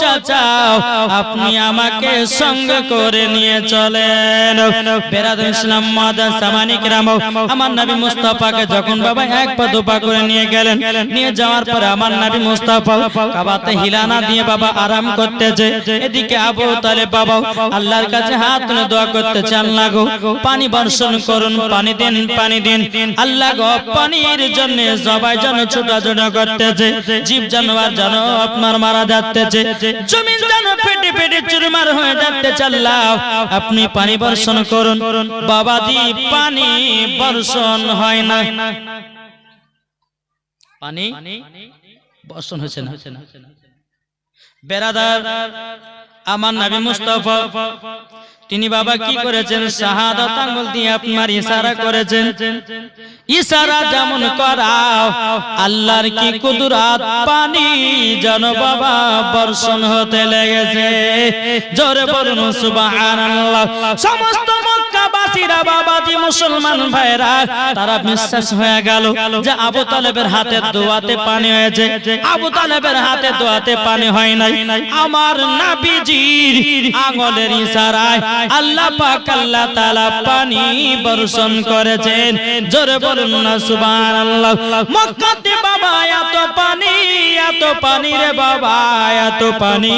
চাচা আপনি আমাকে সঙ্গে করে নিয়ে চলেন। বেরাদ ইসলাম মাদান সামানিক রাম আমার নবী মুস্তাফাকে যখন বাবা এক পা দুপা করে নিয়ে গেলেন নিয়ে যাওয়ার পরে আমার নবী মুস্তাফা কাবাতে হিলানা দিয়ে বাবা আরাম করতেছে। এদিকে আবু তালেব বাবা আল্লাহর কাছে হাত তুলে দোয়া করতেছে আল্লাহ গো পানি বর্ষণ করুন পানি দিন পানি দিন। আল্লাহ গো পানির জন্য সবাই যেন ছোটাছুটা করতেছে জীব জানোয়ার যেন আপনার মারা যাচ্ছে জমিন যেন পেটে পেটে চুরমার হয়ে যাচ্ছে চাল্লাও আপনি পানি বর্ষণ করুন। বাবাজি, পানি বর্ষণ হয় না। পানি বর্ষণ হয়েছে না। বেরাদার, আমার নবী মুস্তফা তিনি বাবা কি করেছেন? শাহাদাত আঙ্গুল দিয়ে আপনার ইশারা করেছেন। ইশারা যেমন করাও আল্লাহর কি কুদরাত পানি যেন বাবা বর্ষণ হতে লেগেছে। জোরে বলুন সুবহানাল্লাহ। সমস্ত মক্কাবাসীরা বাবাজি মুসলমান ভাইরা, তারা বিশ্বাস হয়ে গেল যে আবু তালেবের হাতে দোয়াতে পানি হয়েছে। আবু তালেবের হাতে দোয়াতে পানি হয় নাই। আমার নাবিজির ইশারায় আল্লাহ পাক আল্লাহ তাআলা পানি বর্ষণ করেছেন। জোরে বলুন না, সুবহানাল্লাহ। মক্কাতে বাবা, এত পানি এত পানি রে বাবা, এত পানি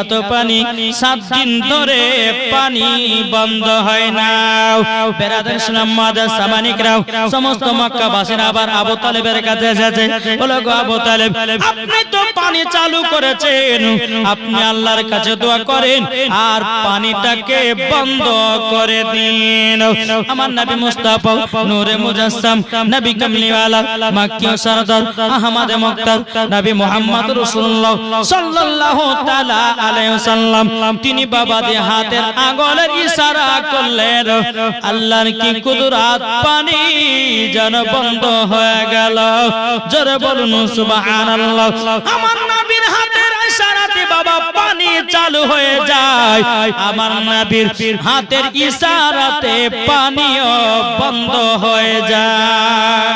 এত পানি। সাত দিন ধরে পানি বন্ধ হয় তালেব, আপনি আল্লাহর কাছে দোয়া করেন আর পানিটাকে বন্ধ করে দিন। আমার নবী মুস্তাফা, নূরে মুজাসসাম, নবী কামলিওয়ালা মাক্কি সরদার, আহমদ মুক্তার, নবী মুহাম্মদ রাসূলুল্লাহ সাল্লাল্লাহু তাআলা আলাইহি ওয়াসাল্লাম। তিনি বাবা হাতের আঙ্গুলের ইশারা করলেন। আল্লাহর কি কুদরাত পানি যেন বন্ধ হয়ে গেল? জোরে বলুন সুবহানাল্লাহ। আমার নবীর হাতের ইশারাতে বাবা পানি চালু হয়ে যায়। আমার নবীর হাতের ইশারাতে পানিও বন্ধ হয়ে যায়।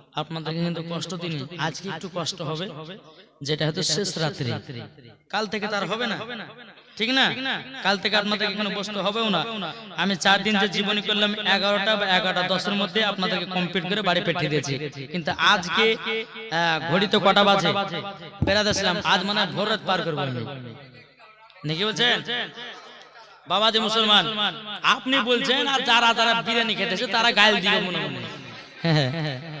আপনাদেরকে কিন্তু কষ্ট দিন আজকে একটু কষ্ট হবে। যেটা হয়তো শেষ রাত্রি। কাল থেকে তার হবে না। ঠিক না? কাল থেকে আপনাদেরকে কোনো বসতে হবেও না। আমি চার দিন যে জীবনী করলাম এগারোটা বা এগারোটা দশের মধ্যে আপনাদেরকে কমপ্লিট করে বাড়ি পাঠিয়ে দিয়েছি। কিন্তু আজকে ঘড়িতে কটা বাজে? বেড়াতেছিলাম আজ মানে ভোর রাত পার করব আমি। নাকি বলছেন? বাবাজি মুসলমান আপনি বলছেন আর যারা যারা বিরিয়ানি খেতেছে তারা গায়েল দিবে মনে মনে।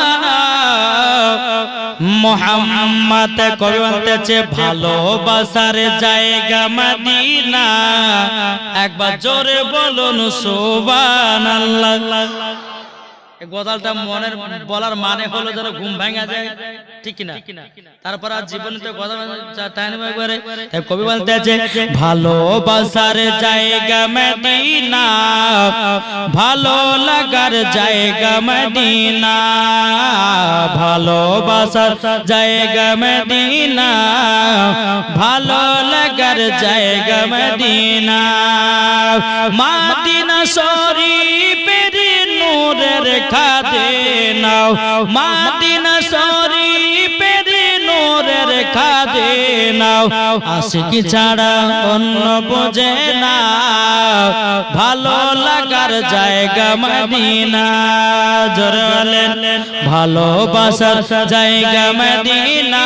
মোহাম্মদ করতেছে ভালোবাসার জায়গা মদিনা একবার জোরে বলুন সুবহানাল্লাহ। এই গজালটা মনের বলার মানে হলো যেন ঘুম ভাঙা যায়। ঠিক কিনা? তারপর আর জীবনে তো গজাল টাইম একবারে তাই কবি বলতেছে ভালোবাসার জায়গা মদিনা ভালো লাগার জায়গা মদিনা ভালোবাসার জায়গা মদিনা ভালো লাগার জায়গা মদিনা মাদিনা শরীফের নূরের খাদে নাও মাদিনা শরীফের নূরের কাঁদে নাও আশিক ছাড়া অন্য বোঝে না ভালো লাগার জায়গা মদিনা জোরে ভালোবাসার জায়গা মদিনা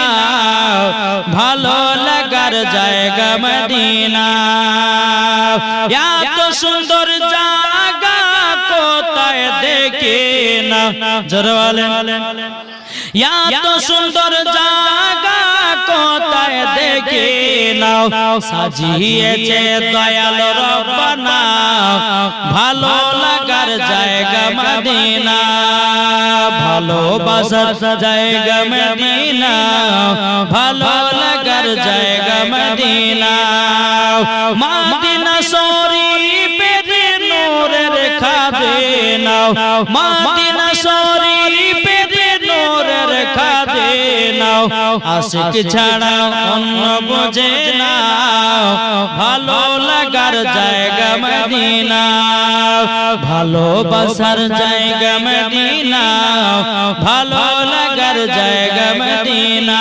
ভালো লাগার জায়গা মদিনা এত সুন্দর দেখে না জোরে বলেন এত সুন্দর জায়গা কোথায় দেখে নাও, সাজিয়েছে দয়াল রব্বানা। ভালো লাগার জায়গা মদিনা ভালোবাসার জায়গা মদিনা, ভালো লাগার জায়গা মদিনা। মদিনা শরীফের নাও মদিনা শরীফের নূরের খাদে নাও আশিক ছাড়া অন্য বোঝে না ভালো লাগার জায়গা মদিনা ভালোবাসার জায়গা মদিনা ভালো লাগার জায়গা মদিনা